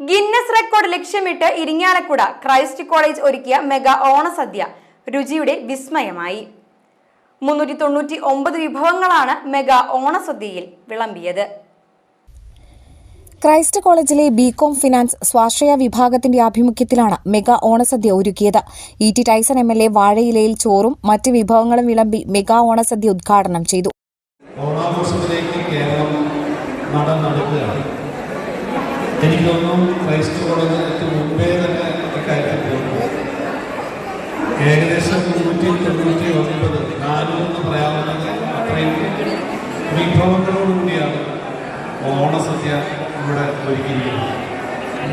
Guinness record ലക്ഷ്യമിട്ട് Irinjalakuda Christ college ഒരുക്കിയ mega ഓണസദ്യ രുചിയുടെ വിസ്മയമായി. മുന്നൂറ്റി തൊണ്ണൂറ്റി ഒമ്പത് വിഭവങ്ങളാണ് മെഗാ ഓണസദ്യയിൽ വിളമ്പിയത്. ക്രൈസ്റ്റ് കോളേജിലെ ബികോം ഫിനാൻസ് സ്വാശ്രയ വിഭാഗത്തിന്റെ ആഭിമുഖ്യത്തിലാണ് മെഗാ ഓണസദ്യ ഒരുക്കിയത്. E T Tyson M L A വാഴയിലയിൽ ചോറും മറ്റ് വിഭവങ്ങളും വിളമ്പി മെഗാ ഓണസദ്യ ഉദ്ഘാടനം ചെയ്തു. ഓണാഘോഷത്തിലേക്ക് കേരളം നടന്നെടുക്കുകയാണ്. എനിക്ക് തോന്നുന്നു ക്രൈസ്റ്റ് കോളേജിനകത്ത് മുമ്പേ തന്നെ ഇക്കാര്യത്തിൽ ഏകദേശം നൂറ്റി തൊണ്ണൂറ്റി ഒൻപത് നാനൂറെന്ന് പറയാവുന്നത് അത്രയും വിഭവങ്ങളോടുകൂടിയാണ് ഓണസദ്യ ഇവിടെ ഒരുക്കിയിരിക്കുന്നത്.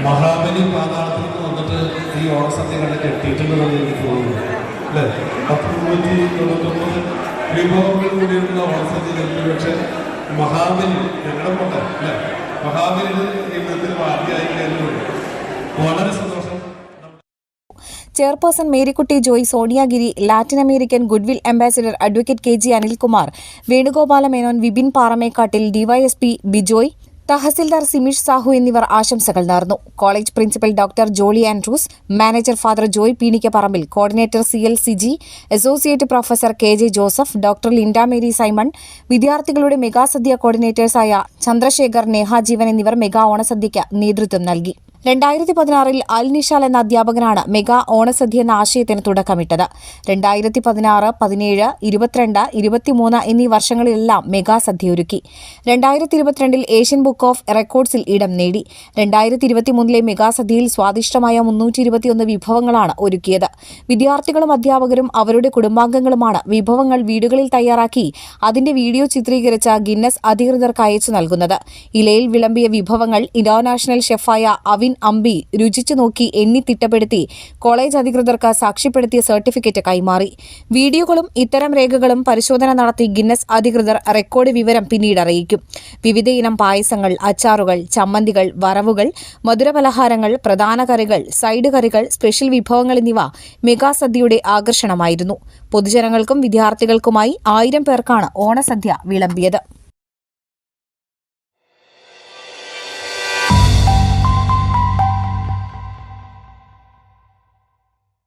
മഹാബലി പാതാളത്തിൽ നിന്ന് വന്നിട്ട് ഈ ഓണസദ്യ കണ്ടിട്ട് എത്തിയിട്ടുണ്ടെന്ന് എനിക്ക് തോന്നുന്നു അല്ലേ? പത്ത് നൂറ്റി തൊണ്ണൂറ്റൊമ്പത് വിഭവങ്ങൾ കൂടിയുള്ള ഓണസദ്യ പക്ഷേ മഹാബലി ഞങ്ങളുടെ കൊണ്ട് വളരെ സന്തോഷം. Chairperson Marykutty Joy Soniyagiri Latin American goodwill ambassador advocate K G Anilkumar Venugopala Menon Vipin Paramekkattil D Y S P Bijoy tahsildar Simish Sahu എന്നിവർ ആശംസകൾ നേർന്നു. College principal doctor Jolly Andrews manager father Joy Peenikkaparambil coordinator C L Siji associate professor K J Joseph doctor Linda Mary Simon വിദ്യാർത്ഥികളുടെ മെഗാസദ്യ കോർഡിനേറ്റേഴ്സായ ചന്ദ്രശേഖർ നേഹാജീവൻ എന്നിവർ mega ഓണസദ്യയ്ക്ക് നേതൃത്വം നൽകി. രണ്ടായിരത്തി പതിനാറിൽ അൽ നിഷാൽ എന്ന അധ്യാപകനാണ് മെഗാ ഓണസദ്യ എന്ന ആശയത്തിന് തുടക്കമിട്ടത്. രണ്ടായിരത്തി പതിനാറ് പതിനേഴ് ഇരുപത്തിരണ്ട് ഇരുപത്തിമൂന്ന് എന്നീ വർഷങ്ങളിലെല്ലാം മെഗാ സദ്യ ഒരുക്കി രണ്ടായിരത്തി ഇരുപത്തിരണ്ടിൽ ഏഷ്യൻ ബുക്ക് ഓഫ് റെക്കോർഡ്സിൽ ഇടം നേടി. രണ്ടായിരത്തി ഇരുപത്തിമൂന്നിലെ മെഗാ സദ്യയിൽ സ്വാദിഷ്ടമായ മുന്നൂറ്റി ഇരുപത്തിയൊന്ന് വിഭവങ്ങളാണ് ഒരുക്കിയത്. വിദ്യാർത്ഥികളും അധ്യാപകരും അവരുടെ കുടുംബാംഗങ്ങളുമാണ് വിഭവങ്ങൾ വീടുകളിൽ തയ്യാറാക്കി അതിന്റെ വീഡിയോ ചിത്രീകരിച്ച ഗിന്നസ് അധികൃതർക്ക് അയച്ചു നൽകുന്നത്. ഇലയിൽ വിളമ്പിയ വിഭവങ്ങൾ ഇന്റർനാഷണൽ ഷെഫായ അവിൻ അമ്പി രുചിച്ചു നോക്കി എണ്ണി തിട്ടപ്പെടുത്തി കോളേജ് അധികൃതർക്ക് സാക്ഷ്യപ്പെടുത്തിയ സർട്ടിഫിക്കറ്റ് കൈമാറി. വീഡിയോകളും ഇത്തരം രേഖകളും പരിശോധന നടത്തി ഗിന്നസ് അധികൃതർ റെക്കോർഡ് വിവരം പിന്നീട് അറിയിക്കും. വിവിധയിനം പായസങ്ങൾ അച്ചാറുകൾ ചമ്മന്തികൾ വറവുകൾ മധുരപലഹാരങ്ങൾ പ്രധാന കറികൾ സൈഡ് കറികൾ സ്പെഷ്യൽ വിഭവങ്ങൾ എന്നിവ മെഗാസദ്യയുടെ ആകർഷണമായിരുന്നു. പൊതുജനങ്ങൾക്കും വിദ്യാർത്ഥികൾക്കുമായി ആയിരം പേർക്കാണ് ഓണസദ്യ വിളമ്പിയത്.